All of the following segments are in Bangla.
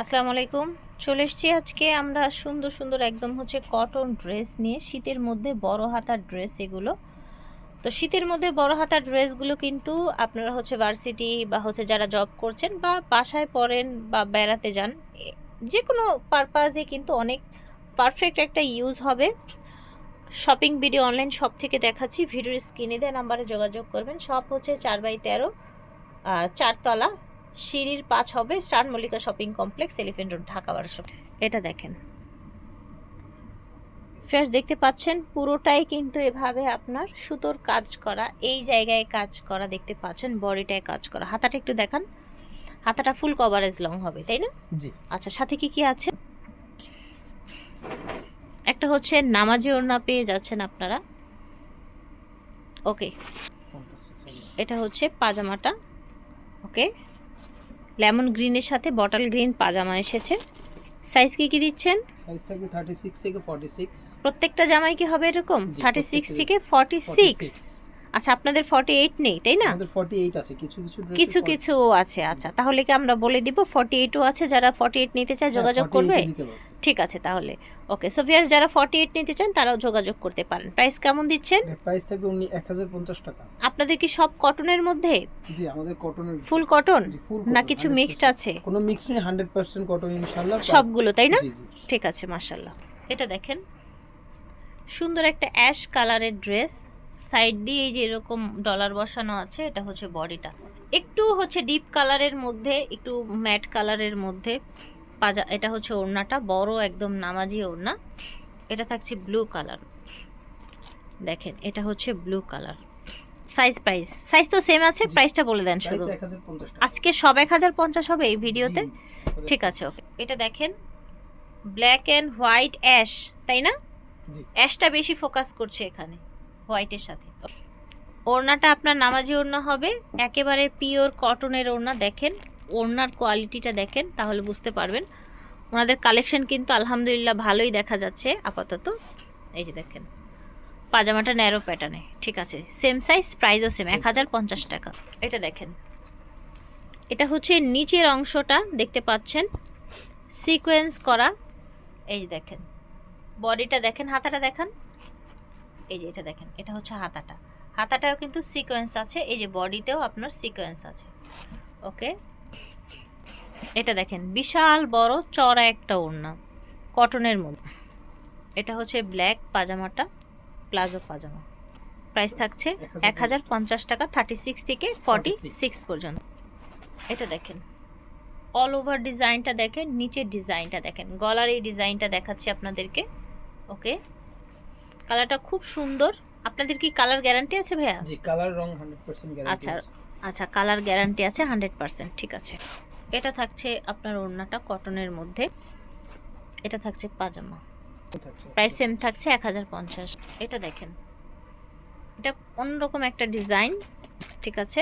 আসসালামু আলাইকুম। চলে এসেছি আজকে আমরা সুন্দর সুন্দর একদম হচ্ছে কটন ড্রেস নিয়ে শীতের মধ্যে বড় হাতার ড্রেস এগুলো। তো শীতের মধ্যে বড় হাতার ড্রেসগুলো কিন্তু আপনারা হচ্ছে ভার্সিটি বা হচ্ছে যারা জব করছেন বা বাসায় পড়েন বা বেড়াতে যান যে কোনো পারপাজে কিন্তু অনেক পারফেক্ট একটা ইউজ হবে। শপিং ভিডিও অনলাইন শপ থেকে দেখাচ্ছি, ভিডিওর স্ক্রিনে দেওয়া নাম্বারে যোগাযোগ করবেন। শপ হচ্ছে চার বাই তেরো চারতলা। সিঁড়ির পাঁচ হবে star Mallika shopping complex elephant road Dhaka বারোশো। এটা দেখেন। ফ্রেশ দেখতে পাচ্ছেন পুরোটাই কিন্তু এভাবে আপনার সুতোর কাজ করা এই জায়গায় কাজ করা দেখতে পাচ্ছেন বডিটায় কাজ করা। হাতাটা একটু দেখান। হাতাটা ফুল কভারেজ লং হবে তাই না? জি। আচ্ছা সাথে কি কি আছে? একটা হচ্ছে নামাজি ওড়না পেয়ে যাচ্ছেন আপনারা। ওকে। এটা হচ্ছে পাজামাটা। ওকে। লেমন গ্রিনের সাথে বটল গ্রিন পাজামা এসেছে। সাইজ কি কি দিচ্ছেন? সাইজ থাকবে থার্টি সিক্স থেকে ফর্টি সিক্স প্রত্যেকটা জামাই কি হবে এরকম? জি, থার্টি সিক্স প্রত্যেকটা- থেকে ফর্টি সিক্স আচ্ছা আপনাদের ফর্টি এইট নেই তাই না? আমাদের ফর্টি এইট আছে কিছু কিছু এ কিছু কিছু আছে আচ্ছা। তাহলে কি আমরা বলে দিব ফর্টি এইটও আছে যারা ফর্টি এইট নিতে চায় হ্যাঁ, যোগাযোগ করবে। ঠিক আছে তাহলে। ওকে সো ভিয়ার যারা ফর্টি এইট নিতে চান তারাও যোগাযোগ করতে পারেন। প্রাইস কেমন দিচ্ছেন? প্রাইস থাকবে এক হাজার পঞ্চাশ টাকা। আপনাদের কি সব কটনের মধ্যে? জি আমাদের কটনের ফুল কটন না কিছু মিক্সড আছে? কোনো মিক্স নেই হান্ড্রেড পার্সেন্ট কটন ইনশাল্লাহ সবগুলো তাই না? ঠিক আছে মাশাল্লাহ এটা দেখেন সুন্দর একটা অ্যাশ কালারের ড্রেস সাইড দিয়ে এই যে এরকম ডলার বসানো আছে এটা হচ্ছে বডিটা। একটু হচ্ছে ডিপ কালারের মধ্যে একটু ম্যাট কালারের মধ্যে পাজা এটা হচ্ছে ওড়নাটা বড় একদম নামাজি ওড়না। এটা থাকছে ব্লু কালার। দেখেন এটা হচ্ছে blue colour. Size price size তো সেম আছে প্রাইসটা বলে দেন শুধু। আজকে সব এক হাজার পঞ্চাশ হবে এই ভিডিওতে? ঠিক আছে ওকে। এটা দেখেন ব্ল্যাক অ্যান্ড হোয়াইট অ্যাশ তাই না? অ্যাশটা বেশি ফোকাস করছে এখানে। হোয়াইটের সাথে। ওড়নাটা আপনার নামাজি ওড়না হবে একেবারে পিওর কটনের ওড়না দেখেন ওড়নার কোয়ালিটিটা দেখেন তাহলে বুঝতে পারবেন। ওনাদের কালেকশন কিন্তু আলহামদুলিল্লাহ ভালোই দেখা যাচ্ছে আপাতত। এই যে দেখেন পাজামাটা ন্যারো প্যাটার্নে ঠিক আছে। সেম সাইজ প্রাইসও সেম এক হাজার পঞ্চাশ টাকা। এটা দেখেন এটা হচ্ছে নিচের অংশটা দেখতে পাচ্ছেন সিকোয়েন্স করা। এই যে দেখেন বডিটা দেখেন হাতাটা দেখান। এই যে এটা দেখেন এটা হচ্ছে হাতাটা। হাতাটাও কিন্তু সিকোয়েন্স আছে এই যে বডিতেও আপনার সিকোয়েন্স আছে। ওকে? এটা দেখেন বিশাল বড় চড়া একটা ওড়না কটনের মধ্যে। এটা হচ্ছে ব্ল্যাক পাজামাটা প্লাজো পাজামা। প্রাইস থাকছে এক হাজার পঞ্চাশ টাকা থার্টি সিক্স থেকে ফর্টি সিক্স পর্যন্ত। এটা দেখেন অল ওভার ডিজাইনটা দেখেন নিচের ডিজাইনটা দেখেন। গলার এই ডিজাইনটা দেখাচ্ছি আপনাদেরকে ওকে? কালারটা খুব সুন্দর। আপনাদের কি কালার গ্যারান্টি আছে ভাইয়া? জি কালার রং হান্ড্রেড পার্সেন্ট আচ্ছা আচ্ছা কালার গ্যারান্টি আছে হান্ড্রেড পার্সেন্ট ঠিক আছে। এটা থাকছে আপনার ওড়নাটা কটনের মধ্যে। এটা থাকছে পাজামা। প্রাইস সেম থাকছে এক হাজার পঞ্চাশ। এটা দেখেন। এটা অন্যরকম একটা ডিজাইন ঠিক আছে।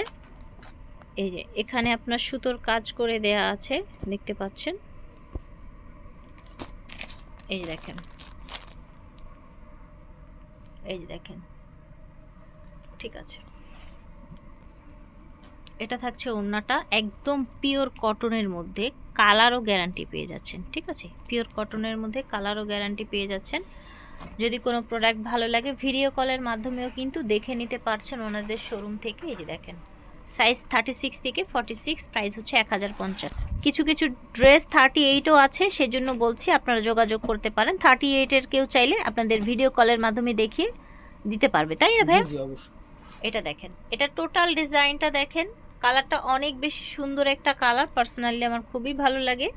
এই যে এখানে আপনার সুতোর কাজ করে দেয়া আছে দেখতে পাচ্ছেন? এই যে দেখেন। এই যে দেখেন। ঠিক আছে। এটা থাকছে ওড়নাটা একদম পিওর কটনের মধ্যে কালারও গ্যারান্টি পেয়ে যাচ্ছেন, ঠিক আছে? পিওর কটনের মধ্যে কালারও গ্যারান্টি পেয়ে যাচ্ছেন। যদি কোনো প্রোডাক্ট ভালো লাগে ভিডিও কলের মাধ্যমেও কিন্তু দেখে নিতে পারছেন ওনাদের শোরুম থেকে। এই যে দেখেন। সাইজ থার্টি সিক্স থেকে ফর্টি সিক্স প্রাইস হচ্ছে এক হাজার পঞ্চাশ। কিছু কিছু ড্রেস থার্টি এইটও আছে সেজন্য বলছি আপনারা যোগাযোগ করতে পারেন। থার্টি এইটের কেউ চাইলে আপনাদের ভিডিও কলের মাধ্যমে দেখিয়ে দিতে পারবে তাই না ভাই এটা দেখেন এটা টোটাল ডিজাইনটা দেখেন কালারটা অনেক বেশি সুন্দর একটা কালার পার্সোনালি আমার খুবই ভালো লাগে।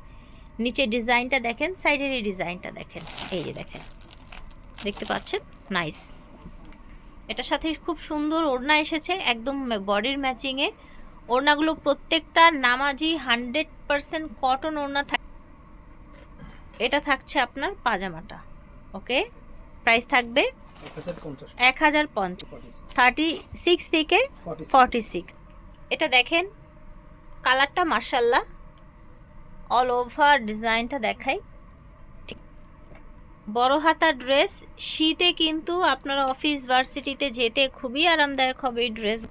নিচে ডিজাইনটা দেখেন সাইডের এই ডিজাইনটা দেখেন এই যে দেখেন দেখতে পাচ্ছেন? নাইস এটার সাথে খুব সুন্দর ওড়না এসেছে, একদম বডির ম্যাচিংয়ে ওড়নাগুলো প্রত্যেকটা নামাজি হান্ড্রেড পারসেন্ট কটন ওড়না থাকে, এটা থাকছে আপনার পাজামাটা ওকে প্রাইস থাকবে এক হাজার পঞ্চাশ থার্টি সিক্স থেকে ফর্টি সিক্স এটা দেখেন কালারটা মার্শাল্লাহ অল ওভার ডিজাইনটা দেখাই। বড় হাতা ড্রেস শীতে কিন্তু আপনারা অফিস ভার্সিটিতে যেতে খুবই আরামদায়ক হবে এই ড্রেস।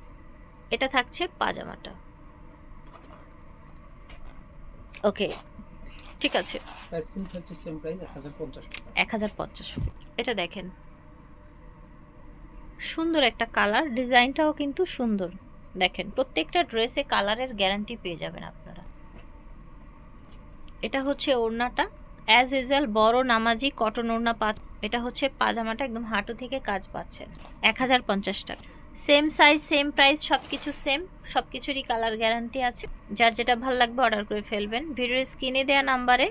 এটা থাকছে পাজামাটা। ওকে ঠিক আছে। এক হাজার পঞ্চাশ এটা দেখেন। সুন্দর একটা কালার ডিজাইনটাও কিন্তু সুন্দর। দেখেন প্রত্যেকটা ড্রেসে কালারের গ্যারান্টি পেয়ে যাবেন আপনারা। এটা হচ্ছে ওড়নাটা। অ্যাজ ইউজুয়াল বড় নামাজি কটন ওড়না পা এটা হচ্ছে পাজামাটা একদম হাঁটু থেকে কাজ পাচ্ছেন এক হাজার পঞ্চাশ টাকা। সেম সাইজ সেম প্রাইস সব কিছু সেম সব কিছুরই কালার গ্যারান্টি আছে। যার যেটা ভালো লাগবে অর্ডার করে ফেলবেন। ভিডিওর স্ক্রিনে দেওয়া নাম্বারে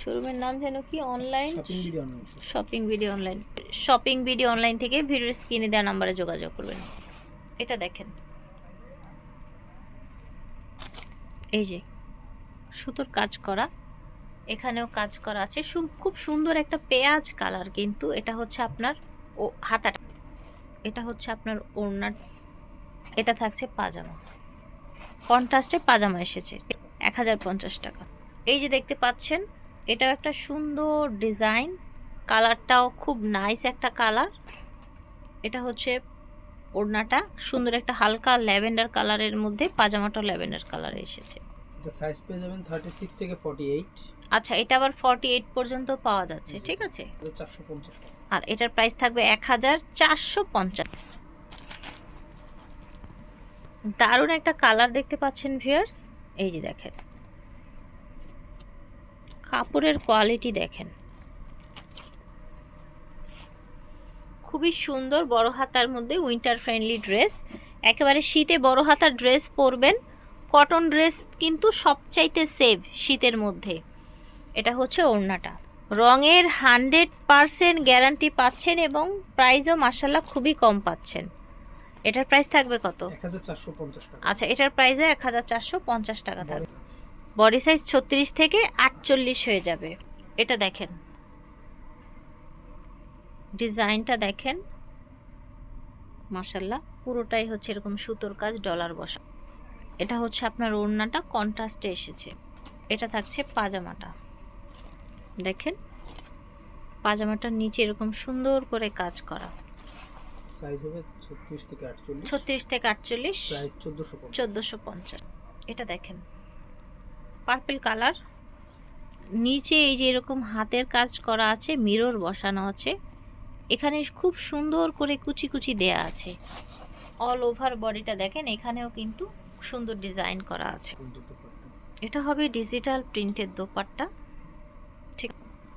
শোরুমের নাম যেন কি? Online shopping video online shopping video online shopping video online থেকে ভিডিওর স্ক্রিনে দেওয়া নাম্বারে যোগাযোগ করবেন। এটা দেখেন। এই যে। সুতোর কাজ করা। এখানেও কাজ করা আছে। খুব সুন্দর একটা পেঁয়াজ কালার কিন্তু। এটা হচ্ছে আপনার ও, হাতাটা। এটা হচ্ছে আপনার ওড়নার, এটা থাকছে পাজামা। কন্ট্রাস্টে পাজামা এসেছে। এক হাজার পঞ্চাশ টাকা। এই যে দেখতে পাচ্ছেন, এটাও একটা সুন্দর ডিজাইন। কালারটাও খুব নাইস একটা কালার। এটা হচ্ছে ওড়নাটা। সুন্দর একটা হালকা ল্যাভেন্ডার কালারের মধ্যে পাজামাটাও ল্যাভেন্ডার কালারে এসেছে। এটা সাইজ পেয়ে যাবেন থার্টি সিক্স থেকে ফর্টি এইট আচ্ছা এটা আবার ফর্টি এইট পর্যন্ত পাওয়া যাচ্ছে ঠিক আছে? চারশো পঞ্চাশ টাকা। আর এটার প্রাইস থাকবে এক হাজার চারশো পঞ্চাশ। দারুণ একটা কালার দেখতে পাচ্ছেন ভিউয়ার্স এই যে দেখেন। কাপড়ের কোয়ালিটি দেখেন। খুবই সুন্দর বড় হাতার মধ্যে উইন্টার ফ্রেন্ডলি ড্রেস একেবারে শীতে বড় হাতার ড্রেস পরবেন। কটন ড্রেস কিন্তু সবচাইতে সেভ শীতের মধ্যে। এটা হচ্ছে ওড়নাটা। রঙের হান্ড্রেড পারসেন্ট গ্যারান্টি পাচ্ছেন এবং প্রাইসও মার্শাল্লাহ খুবই কম পাচ্ছেন। এটার প্রাইস থাকবে কত? আচ্ছা এটার প্রাইসে এক হাজার চারশো পঞ্চাশ টাকা থাকবে। বডি সাইজ ছত্রিশ থেকে আটচল্লিশ হয়ে যাবে। এটা দেখেন। ডিজাইনটা দেখেন। মার্শাল্লাহ পুরোটাই হচ্ছে এরকম সুতোর কাজ ডলার বসা। এটা হচ্ছে আপনার ওড়নাটা কন্ট্রাস্টে এসেছে। এটা থাকছে পাজামাটা। দেখেন পাজামাটার নিচে এরকম সুন্দর করে কাজ করা। সাইজ হবে ছত্রিশ থেকে আটচল্লিশ। থেকে প্রাইস চোদ্দোশো পঞ্চাশ। এটা দেখেন পার্পল কালার নিচে এই যে এরকম হাতের কাজ করা আছে মিরর বসানো আছে। এখানে খুব সুন্দর করে কুচি কুচি দেয়া আছে। অল ওভার বডিটা দেখেন এখানেও কিন্তু সুন্দর ডিজাইন করা আছে। এটা হবে ডিজিটাল প্রিন্টের দোপাট্টা। ঠিক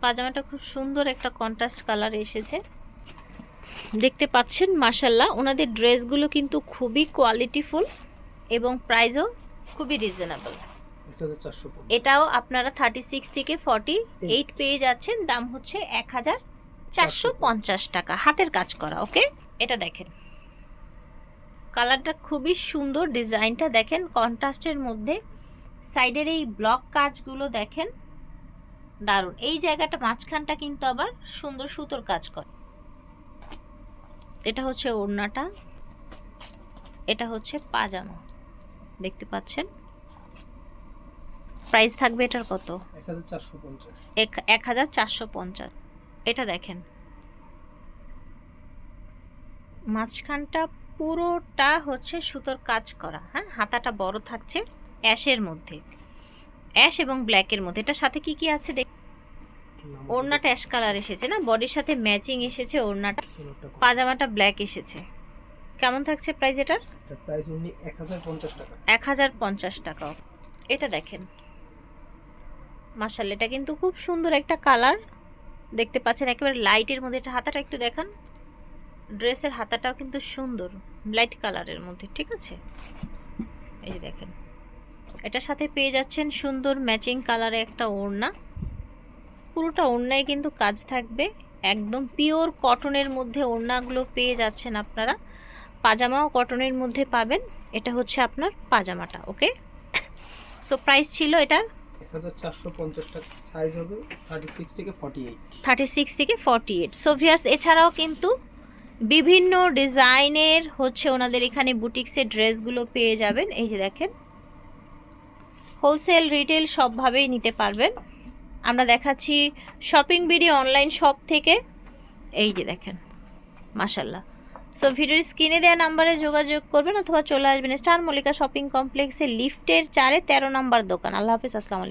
পাজামাটা খুব সুন্দর একটা কন্ট্রাস্ট কালার এসেছে। দেখতে পাচ্ছেন মাসাল্লাহ ওনাদের ড্রেসগুলো কিন্তু খুবই কোয়ালিটিফুল এবং প্রাইসও খুবই রিজনেবল এটাও আপনারা থার্টি সিক্স থেকে ফর্টি এইট পেয়ে যাচ্ছেন দাম হচ্ছে এক হাজার চারশো পঞ্চাশ। টাকা। হাতের কাজ করা ওকে এটা দেখেন। কালারটা খুবই সুন্দর ডিজাইনটা দেখেন কন্ট্রাস্টের মধ্যে। সাইডের এই ব্লক কাজগুলো দেখেন দারুণ। এই জায়গাটা মাঝখানটা কিন্তু আবার সুন্দর সুতোর কাজ করে। এটা হচ্ছে ওড়নাটা এটা হচ্ছে পাজামা। দেখতে পাচ্ছেন? প্রাইস থাকবে এটার কত? এক হাজার চারশো পঞ্চাশ। এটা দেখেন। মাঝখানটা পুরোটা হচ্ছে সুতোর কাজ করা হ্যাঁ? হাতাটা বড় থাকছে অ্যাশের মধ্যে। অ্যাশ এবং ব্ল্যাকের মধ্যে। এটার সাথে কি কি আছে দেখ? ওড়নাটা অ্যাশ কালার এসেছে না? বডির সাথে ম্যাচিং এসেছে ওড়নাটা। পাজামাটা ব্ল্যাক এসেছে। কেমন থাকছে প্রাইস এটার? প্রাইস হাজার পঞ্চাশ টাকা। এক হাজার পঞ্চাশ টাকা। এটা দেখেন। মার্শাল এটা কিন্তু খুব সুন্দর একটা কালার। দেখতে পাচ্ছেন একেবারে লাইটের মধ্যে। এটা হাতাটা একটু দেখান। ড্রেসের হাতাটাও কিন্তু সুন্দর লাইট কালারের মধ্যে ঠিক আছে? এই যে দেখেন। এটার সাথে পেয়ে যাচ্ছেন সুন্দর ম্যাচিং কালারে একটা ওড়না। পুরোটা ওড়নায় কিন্তু কাজ থাকবে। একদম পিওর কটনের মধ্যে ওড়নাগুলো পেয়ে যাচ্ছেন আপনারা। পাজামাও কটনের মধ্যে পাবেন। এটা হচ্ছে আপনার পাজামাটা ওকে সো প্রাইস ছিল এটার? থার্টি সিক্স থেকে ফর্টি এইট থার্টি সিক্স থেকে ফর্টি এইট সো ভিয়ার্স এছাড়াও কিন্তু বিভিন্ন ডিজাইনের হচ্ছে ওনাদের এখানে বুটিক্সের ড্রেসগুলো পেয়ে যাবেন। এই যে দেখেন। হোলসেল, রিটেল সবভাবেই নিতে পারবেন। আমরা দেখাচ্ছি শপিং বিডি অনলাইন শপ থেকে। এই যে দেখেন মাসাল্লাহ সো ভিডিওর স্ক্রিনে দেওয়া নাম্বারে যোগাযোগ করবেন অথবা চলে আসবেন। স্টার মল্লিকা শপিং কমপ্লেক্সে লিফটের চারে তেরো নাম্বার দোকান। আল্লাহ হাফিজ, আসসালামু